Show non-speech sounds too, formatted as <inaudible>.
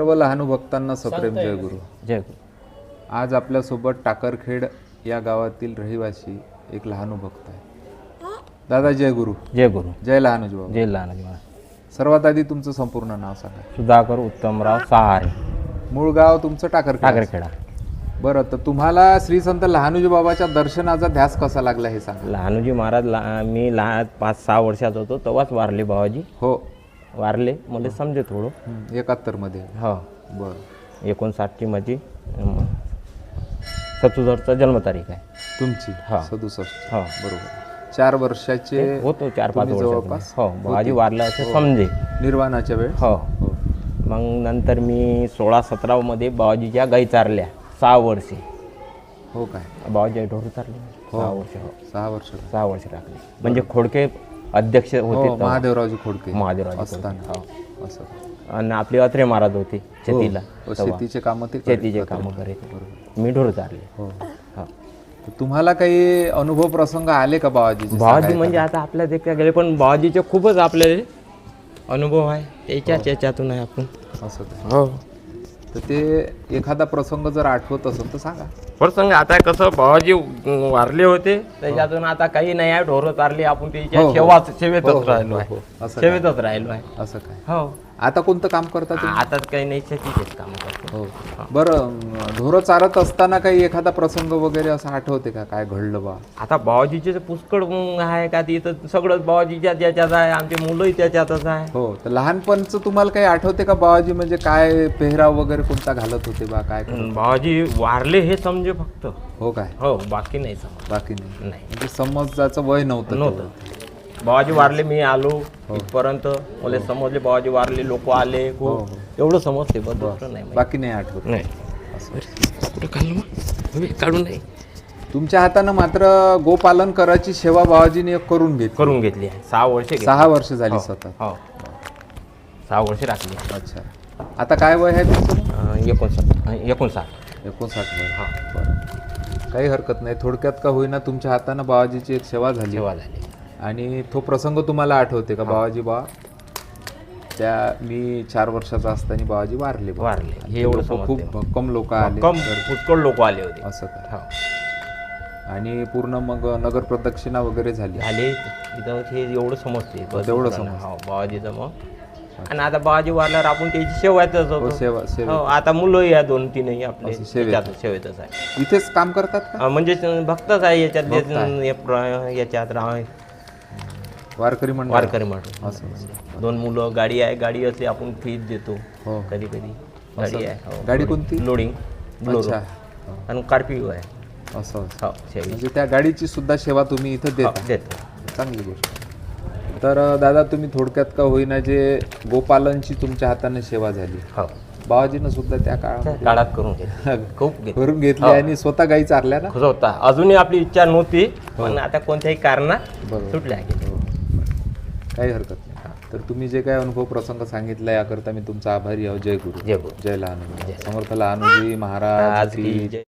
सर्व लहानू भक्तांना सप्रेम जय गुरु. जय गुरु. आज आपल्यासोबत टाकरखेड या गावातील रहिवासी एक लहानू भक्त आहे. दादा जय गुरु. जय गुरु. जय लहानूजी बाबा. जय लहानजी सर्वात आधी तुमचं संपूर्ण नाव सांगा. सुधाकर उत्तमराव सहारे. मूळ गाव तुमचं टाकरखेड टाकरखेडा बरं तर तुम्हाला श्री संत लहानूजी बाबाच्या दर्शनाचा ध्यास कसा लागला हे सांगा. लहानूजी महाराज ला मी लहान पाच सहा वर्षाचा होतो तेव्हाच वारले बाबाजी. हो. वारले. मला समजे थोडं. एकाहत्तरमध्ये हो. बरं. एकोणसाठची माझी अं, जन्मतारीख आहे. तुमची? हा. सदुसष्ट हो. बरोबर. चार वर्षाचे होतो चार पाच तुम्ही वर्ष जवळपास? हो बाबाजी वारला असं समजे. निर्वाणाच्या वेळ हो. हो. मग नंतर मी सोळा सतरामध्ये बाबाजीच्या गाई चारल्या. सहा वर्षे. हो काय? बाबाजी ढोर चारले. सहा वर्ष हो. सहा वर्ष. सहा वर्ष राखले. म्हणजे खोडके अध्यक्ष हो होते तेव्हा. महादेवरावजी खोडके महादेवराजे असताना. हो असं. आणि आपले अत्रे महाराज होते शेतीला. हो, तेव्हा. शेतीचे कामं ते करत शेतीचे. कामं मी ढोर चारले हो. हो. तर तुम्हाला काही अनुभव प्रसंग आले का बाबाजी बाबाजी म्हणजे आता आपल्या देखता गेले पण बाबाजीचे खूपच आपले अनुभव आहे. त्याच्याच याच्यातून आहे आपण. असं हो. तर ते एखादा प्रसंग जर आठवत असेल तर सांगा प्रसंग आता कसं बाबाजी वारले होते त्याच्यातून आता काही नाही आहे ढोरं चारली आपण त्याच्या हो, हो. सेवा हो, सेवेतच हो, राहिलो हो, आहे. असं काय? सेवेतच राहिलो आहे असं काय हो आता कोणतं काम करता तुम्ही? आता काही नाही शेतीचेच काम करतो. हो. बरं ढोरं चारत असताना काही एखादा प्रसंग वगैरे असं आठवते का? काय घडलं बा? आता बाबाजीचे पुष्कळ मग आहे का तिथं सगळं बाबाजीच्या त्याच्यात आहे आमचे मुलंही त्याच्यातच आहे. हो तर लहानपणचं तुम्हाला काही आठवते का बाबाजी? म्हणजे काय पेहराव वगैरे कोणता घालत होते बा? काय करत? बाबाजी वारले हे समजे फक्त. हो काय? हो बाकी नाही समज बाकी नाही. नाही. म्हणजे समजाचं वय नव्हतं तेव्हा. नव्हतं बाबाजी वारले मी आलो इथपर्यंत. मला समजले बाबाजी वारले लोक आले खूप. एवढं समजते बस दुसरं नाही. बाकी नाही आठवत. नाही. कुठं काढलं मग? काढून नाही. तुमच्या हातानं मात्र गोपालन करायची सेवा बाबाजीने करून घेतली. करून घेतली आहे. सहा वर्ष घेतली. सहा वर्ष झाली सतत. हो. सहा वर्ष राखली. अच्छा. आता काय वय आहे तुमचं? अं, एकोणसाठ. अं, एकोणसाठ. एकोणसाठ वय. बरं. काही हरकत नाही. थोडक्यात का होईना तुमच्या हातानं बाबाजीची एक सेवा झाली. सेवा झाली. आणि तो प्रसंग तुम्हाला आठवते का बाबाजी बा त्या मी चार वर्षाचा असताना बाबाजी वारले बा. वारले आणि हे ते एवढं लोकं समजते खूप भक्कम लोक आले कम पुष्कळ लोक आले होते असं काय हो आणि पूर्ण मग नगर प्रदक्षिणा वगैरे झाली झाले इथं हे एवढं समजते तेवढं नाही. हो बाबाजीचं मग आणि आता बाबाजी वारल्यावर आपण त्याची हो होतो सेवा सेवा हो आता मुलं या दोन तीनही आपले असं सेवेत. त्याच्यात सेवेतच आहे इथेच काम करतात का म्हणजे भक्तच आहे याच्यात. हे प्र- याच्यात वारकरी मंडळ. वारकरी म्हणतो असं. दोन मुलं गाडी आहे गाडी असली आपण फीज देतो. हो. कधी कधी गाडी आहे हो. गाडी कोणती? लोडिंग. अच्छा. आणि कार्पिओ आहे. असं. हो म्हणजे त्या गाडीची सुद्धा सेवा तुम्ही इथं हो, देता. देतो चांगली गोष्ट. तर दादा तुम्ही थोडक्यात का होईना जे गोपालनची तुमच्या हाताने सेवा झाली? हो. बाबाजीनं सुद्धा त्या काळामध्ये काळात करून <laughs> खूप करून घेतली आणि स्वतः गाई चारल्या ना? होता अजूनही आपली इच्छा नव्हती पण आता कोणत्याही कारणात सुटल्या गेल्या. काही हरकत नाही. तर तुम्ही जे काही अनुभव प्रसंग सांगितला याकरता मी तुमचा आभारी आहो. जय गुरु. जय गुरु. जय लहानू समर्थ लहानूजी महाराज की जय.